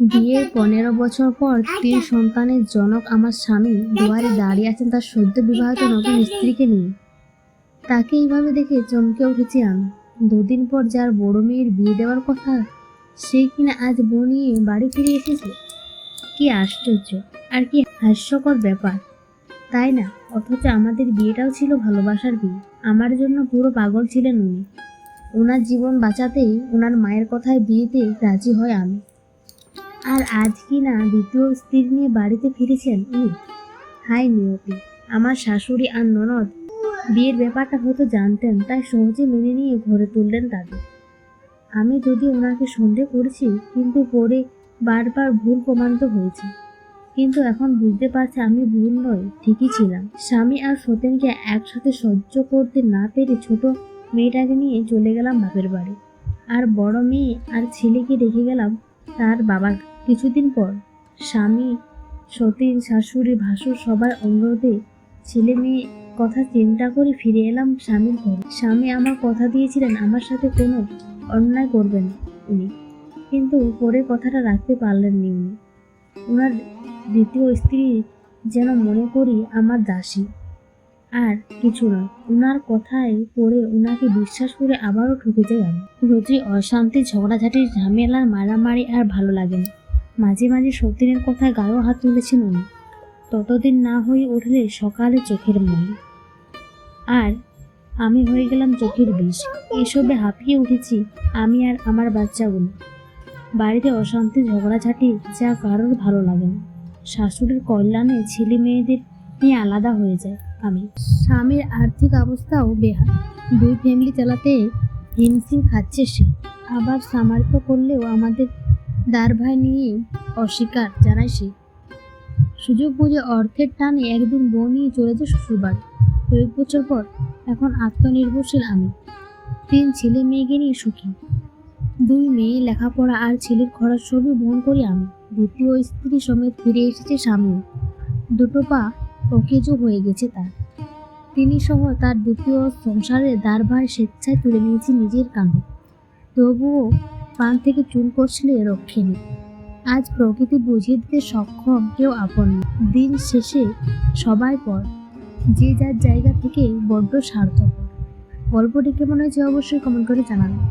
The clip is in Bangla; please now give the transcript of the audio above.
বিয়ের পনেরো বছর পর তিন সন্তানের জনক আমার স্বামী দুয়ারে দাঁড়িয়ে আছেন তার সদ্য বিবাহিত নতুন স্ত্রীকে নিয়ে। তাকে এইভাবে দেখে চমকে উঠেছি আমি দুদিন পর যার বড় মেয়ের বিয়ে দেওয়ার কথা, সে কিনা আজ বউ নিয়ে বাড়ি ফিরে এসেছে? কি আশ্চর্য আর কি হাস্যকর ব্যাপার। তাই না? অথচ আমাদের বিয়েটাও ছিল ভালোবাসার বিয়ে। আমার জন্য পুরো পাগল ছিলেন উনি। ওনার জীবন বাঁচাতেই ওনার মায়ের কথায় বিয়েতে রাজি হয় আমি। আর আজ কি না দ্বিতীয় স্ত্রী নিয়ে বাড়িতে ফিরেছেন উনি হাই নিয়তি, আমার শাশুড়ি আর ননদ। বিয়ের ব্যাপারটা হয়তো জানতেন, তাই সহজে মেনে নিয়ে ঘরে তুললেন তাদের। আমি যদি ওনাকে সন্দেহ করেছি, কিন্তু পরে বারবার ভুল প্রমাণিত হয়েছে। কিন্তু এখন বুঝতে পারছি আমি ভুল নয়, ঠিকই ছিলাম। স্বামী আর সতেনকে একসাথে সহ্য করতে না পেরে ছোট মেয়েটাকে নিয়ে চলে গেলাম বাপের বাড়ি। আর বড় মেয়ে আর ছেলেকে রেখে গেলাম তার বাবার কিছুদিন পর স্বামী, সতীন, শাশুড়ি, ভাসুর সবার অনুরোধে ছেলে মেয়ে কথা চিন্তা করে ফিরে এলাম স্বামীর ঘরে। স্বামী আমার কথা দিয়েছিলেন, আমার সাথে কোনো অন্যায় করবেন উনি। কিন্তু পরে কথাটা রাখতে পারলেননি উনি। ওনার দ্বিতীয় স্ত্রী যেন মনে করি আমার দাসী। আর কিছু নয় ওনার কথায় পড়ে ওনাকে বিশ্বাস করে আবারও ঠকে যাই আমি। রোজই অশান্তি, ঝগড়াঝাটির ঝামেলা মারামারি আর ভালো লাগে না। মাঝে মাঝে সতীনের কথায় গায়েও হাত তুলেছেন উনি। ততদিন না হয়ে উঠলে সকালে চোখের মন। আর আমি হয়ে গেলাম চোখের বিষ। এসবে হাঁপিয়ে উঠেছি আমি আর আমার বাচ্চাগুলো বাড়িতে অশান্তি, ঝগড়াঝাটি যা কারোর ভালো লাগে না। শাশুড়ির কল্যাণে ছেলে মেয়েদের নিয়ে আলাদা হয়ে যায় আমি। স্বামীর আর্থিক অবস্থাও বেহাল। দুই ফ্যামিলি চালাতে হিমশিম খাচ্ছে সে। আবার সামর্থ্য করলেও আমাদের দারভাই নিয়ে অস্বীকার জানায় সে। সুযোগ বুঝে অর্থের টানে একদিন বউ নিয়ে চলেছে শ্বশুরবাড়ি। কয়েক বছর পর এখন আত্মনির্ভরশীল আমি। তিন ছেলে মেয়েকে নিয়ে সুখী। দুই মেয়ে, লেখাপড়া আর ছেলের খরচ সবই বহন করি আমি। দ্বিতীয় স্ত্রী সমেত ফিরে এসেছে স্বামী। দুটো পা অকেজো হয়ে গেছে তার। তিনি সহ তার দ্বিতীয় সংসারের দারভার স্বেচ্ছায় তুলে নিয়েছি নিজের কাঁধে। তবুও পান থেকে চুল কষলে রক্ষিণী। আজ প্রকৃতি বুঝিয়ে দিতে সক্ষম কেউ আপন দিন শেষে সবাই পর, যে যার জায়গা থেকে বড্ড সার্থক। গল্পটি কেমন হয়েছে অবশ্যই কমেন্ট করে জানাবেন